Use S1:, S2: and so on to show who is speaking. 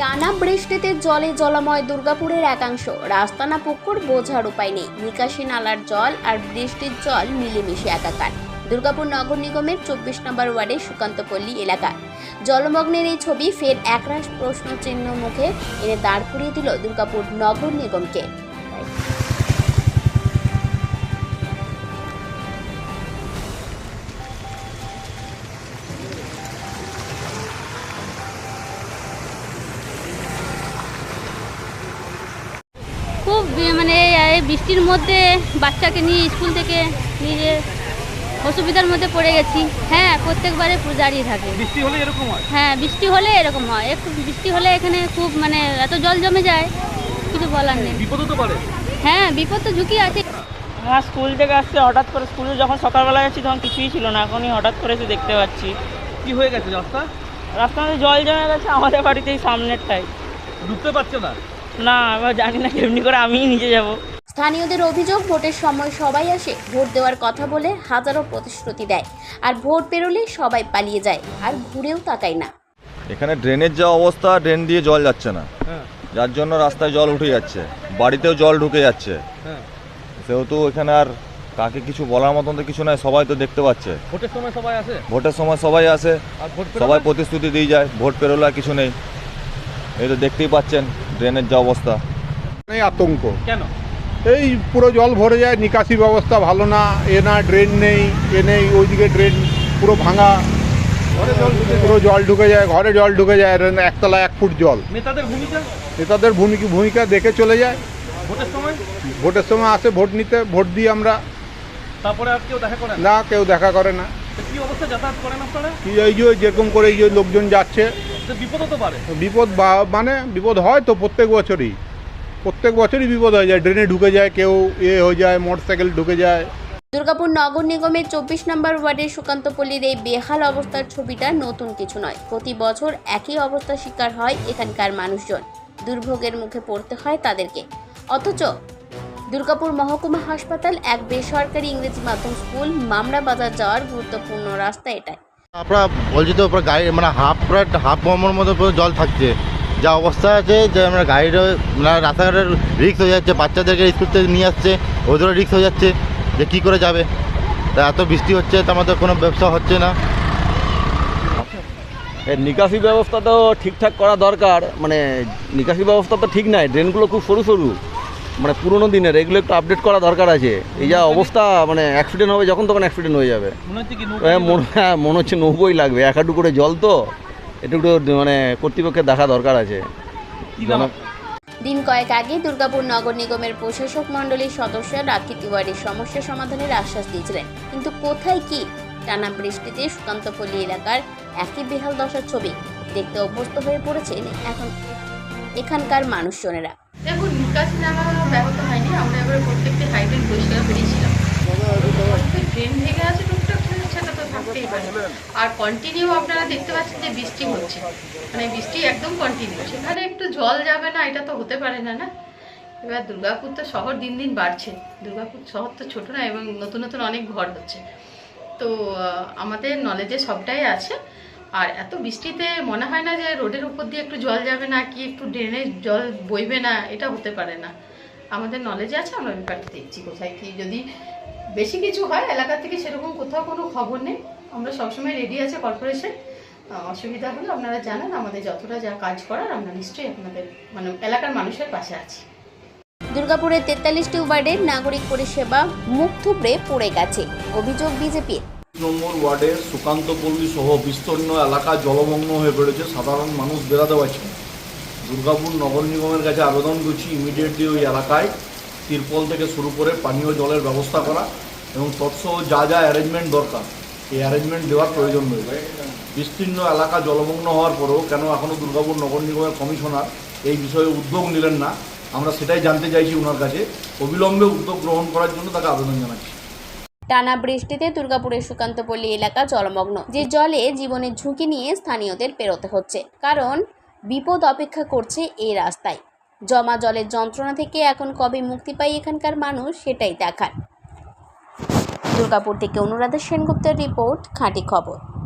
S1: টানা বৃষ্টিতে জলে জলাময় দুর্গাপুরের একাংশ। রাস্তা না পুকুর বোঝার উপায় নেই। নিকাশি নালার জল আর বৃষ্টির জল মিলেমিশে একাকার। দুর্গাপুর নগর নিগমের চব্বিশ নম্বর ওয়ার্ডে সুকান্তপল্লী এলাকা জলমগ্নের এই ছবি ফের একরাশ প্রশ্ন চিহ্ন মুখে এনে দাঁড় করিয়ে দিল দুর্গাপুর নগর নিগমকে।
S2: মানে এই বৃষ্টির মধ্যে বাচ্চাকে নিয়ে স্কুল থেকে নিয়ে অসুবিধার মধ্যে পড়ে গেছি। হ্যাঁ প্রত্যেকবারে দাঁড়িয়ে থাকে।
S3: বৃষ্টি হলে এরকম হয়?
S2: হ্যাঁ বৃষ্টি হলে এরকম হয়। একটু বৃষ্টি হলে এখানে খুব মানে এত জল জমে যায় কিছু বলার নেই।
S3: বিপদ হতে পারে
S2: হ্যাঁ বিপদ তো ঝুঁকি আছে।
S4: হ্যাঁ স্কুল থেকে আসছে হঠাৎ করে স্কুলে যখন সকালবেলা গেছি তখন কিছুই ছিল না। এখনই হঠাৎ করে এসে দেখতে পাচ্ছি।
S3: কি হয়ে গেছে রাস্তা?
S4: রাস্তার মধ্যে জল জমে গেছে আমাদের বাড়িতেই সামনেরটাই।
S3: ঢুকতে পারছে না?
S4: না আমরা জানি না কেমনি করে আমিই নিজে যাব।
S1: স্থানীয়দের অভিযোগ ভোটের সময় সবাই আসে ভোট দেওয়ার কথা বলে হাজারো প্রতিশ্রুতি দেয়। আর ভোট পেরোলে সবাই পালিয়ে যায় আর ঘুরেও তাকায় না।
S5: এখানে ড্রেনের যা অবস্থা ড্রেন দিয়ে জল যাচ্ছে না।
S3: হ্যাঁ।
S5: যার জন্য রাস্তায় জল উঠে যাচ্ছে। বাড়িতেও জল ঢুকে যাচ্ছে।
S3: হ্যাঁ।
S5: সেহেতু এখানে আর কাকে কিছু বলার মতন তো কিছু নাই সবাই তো দেখতে পাচ্ছে।
S3: ভোটের সময় সবাই আসে?
S5: ভোটের সময় সবাই আসে। সবাই প্রতিশ্রুতি দিয়ে যায় ভোট পেরোলে কিছু নেই। এই তো দেখতেই পাচ্ছেন। ড্রেনের যা অবস্থা?
S6: এই আতঙ্ক।
S3: কেন?
S6: এই পুরো জল ভরে যায় নিকাশি ব্যবস্থা ভালো না এ না ড্রেন নেই এ নেই ওইদিকে ড্রেন পুরো ভাঙা। পুরো জল ঢুকে যায় ঘরে জল ঢুকে যায় একতলা এক ফুট জল।
S3: নেতাদের ভূমিকা
S6: ভূমিকা দেখে চলে যায়।
S3: ভোটের সময়?
S6: ভোটের সময় আসে ভোট নিতে ভোট দিই আমরা।
S3: তারপরে আর কেউ দেখা করে না?
S6: না কেউ দেখা করে না।
S3: কি অবস্থা? যাতায়াত করেন আপনারা?
S6: কি এই যে যেরকম করে এই যে লোকজন যাচ্ছে।
S3: তো বিপদ হতে পারে।
S6: বিপদ বা- মানে বিপদ হয় তো প্রত্যেক বছরই। প্রত্যেক বছরই বিপদ হয়ে যায়। ড্রেনে ঢুকে যায় কেউ এ হয়ে যায় মোটর সাইকেল ঢুকে যায়।
S1: দুর্গাপুর নগর নিগমের চব্বিশ নম্বর ওয়ার্ডের সুকান্তপল্লীর এই বেহাল অবস্থার ছবিটা নতুন কিছু নয়। প্রতি বছর একই অবস্থার শিকার হয় এখানকার মানুষজন। দুর্ভোগের মুখে পড়তে হয় তাদেরকে। অথচ দুর্গাপুর মহকুমা হাসপাতাল এক বেসরকারি ইংরেজি মাধ্যম স্কুল মামরা বাজার যাওয়ার গুরুত্বপূর্ণ রাস্তা এটাই।
S7: আমরা বলছি তো গাড়ি মানে হাফ প্রায় হাফ বম্বর মতো পুরো জল থাকছে। যা অবস্থা আছে যে আমরা গাড়ির মানে রাস্তাঘাটের রিক্স হয়ে যাচ্ছে বাচ্চাদেরকে স্কুল থেকে নিয়ে আসছে ওদেরও রিক্স হয়ে যাচ্ছে যে কী করে যাবে। তা এত বৃষ্টি হচ্ছে তো আমাদের কোনো ব্যবসা হচ্ছে না।
S8: এর নিকাশি ব্যবস্থা তো ঠিকঠাক করা দরকার মানে নিকাশি ব্যবস্থা তো ঠিক নাই ড্রেনগুলো খুব সরু সরু। মানে পুরোনো দিনের এগুলো একটু আপডেট করা দরকার আছে। এই যা অবস্থা মানে অ্যাক্সিডেন্ট হবে যখন তখন অ্যাক্সিডেন্ট হয়ে যাবে।
S3: মনে
S8: হ্যাঁ মনে হ্যাঁ হচ্ছে নৌকোই লাগবে। এক হাঁটু করে জল তো একটু একটু মানে কর্তৃপক্ষের দেখা দরকার আছে। জন-
S1: দিন কয়েক আগে দুর্গাপুর নগর নিগমের প্রশাসক মণ্ডলীর সদস্যরা রাকিতি ওয়ার্ডের সমস্যা সমাধানের আশ্বাস দিয়েছিলেন। কিন্তু কোথায় কি? টানা বৃষ্টিতে সুকান্তপল্লী এলাকার একই বেহাল দশার ছবি দেখতে অভ্যস্ত হয়ে পড়েছেন এখন এখানকার মানুষজনেরা।
S9: দেখুন নিকাশি নালা ব্যাহত হয়নি, আমরা এবারে প্রত্যেকটি হাইড্রেন পরিষ্কার করেছিলাম। ড্রেন ভেঙে আছে, টুকটাক সেটা তো থাকতেই পারে। আর কন্টিনিউ আপনারা দেখতে পাচ্ছেন যে বৃষ্টি হচ্ছে। মানে বৃষ্টি একদম কন্টিনিউ সেখানে একটু জল যাবে না, এটা তো হতে পারে না না? এবার দুর্গাপুর তো শহর দিন দিন বাড়ছে। দুর্গাপুর শহর তো ছোট না, এবং নতুন নতুন অনেক ঘর হচ্ছে। তো আমাদের নলেজে সবটাই আছে। আর এত বৃষ্টিতে মনে হয় না যে রোডের উপর দিয়ে একটু জল যাবে না কি একটু ড্রেনে জল বইবে না, এটা হতে পারে না। আমাদের নলেজে আছে, আমরা ব্যাপারটা দেখছি কোথায় কি। যদি বেশি কিছু হয়, এলাকা থেকে সেরকম কোথাও কোনো খবর নেই। আমরা সবসময় রেডি আছে কর্পোরেশন অসুবিধা হলে আপনারা জানান, আমাদের যতটা যা কাজ করার, আমরা নিশ্চয়ই আপনাদের মানে এলাকার মানুষের পাশে আছি।
S1: দুর্গাপুরের তেতাল্লিশটি ওয়ার্ডের নাগরিক পরিষেবা মুখ থুবড়ে পড়ে গেছে, অভিযোগ বিজেপির।
S10: নম্বর ওয়ার্ডের সুকান্তপল্লী সহ বিস্তীর্ণ এলাকা জলমগ্ন হয়ে পড়েছে সাধারণ মানুষ বেরাতে পারছে দুর্গাপুর নগর নিগমের কাছে আবেদন করছি ইমিডিয়েটলি ওই এলাকায় তিরপল থেকে শুরু করে পানীয় জলের ব্যবস্থা করা এবং তৎসহ যা যা অ্যারেঞ্জমেন্ট দরকার, এই অ্যারেঞ্জমেন্ট দেওয়ার প্রয়োজন রয়েছে। বিস্তীর্ণ এলাকা জলমগ্ন হওয়ার পরেও কেন এখনও দুর্গাপুর নগর নিগমের কমিশনার এই বিষয়ে উদ্যোগ নিলেন না, আমরা সেটাই জানতে চাইছি ওনার কাছে। অবিলম্বে উদ্যোগ গ্রহণ করার জন্য তাকে আবেদন জানাচ্ছি।
S1: টানা বৃষ্টিতে দুর্গাপুরের সুকান্তপল্লী এলাকা জলমগ্ন, যে জলে জীবনের ঝুঁকি নিয়ে স্থানীয়দের পেরোতে হচ্ছে। কারণ, বিপদ অপেক্ষা করছে এই রাস্তায়। জমা জলের যন্ত্রণা থেকে এখন কবে মুক্তি পায় এখানকার মানুষ সেটাই দেখার। দুর্গাপুর থেকে অনুরাধা সেনগুপ্তের রিপোর্ট, খাঁটি খবর।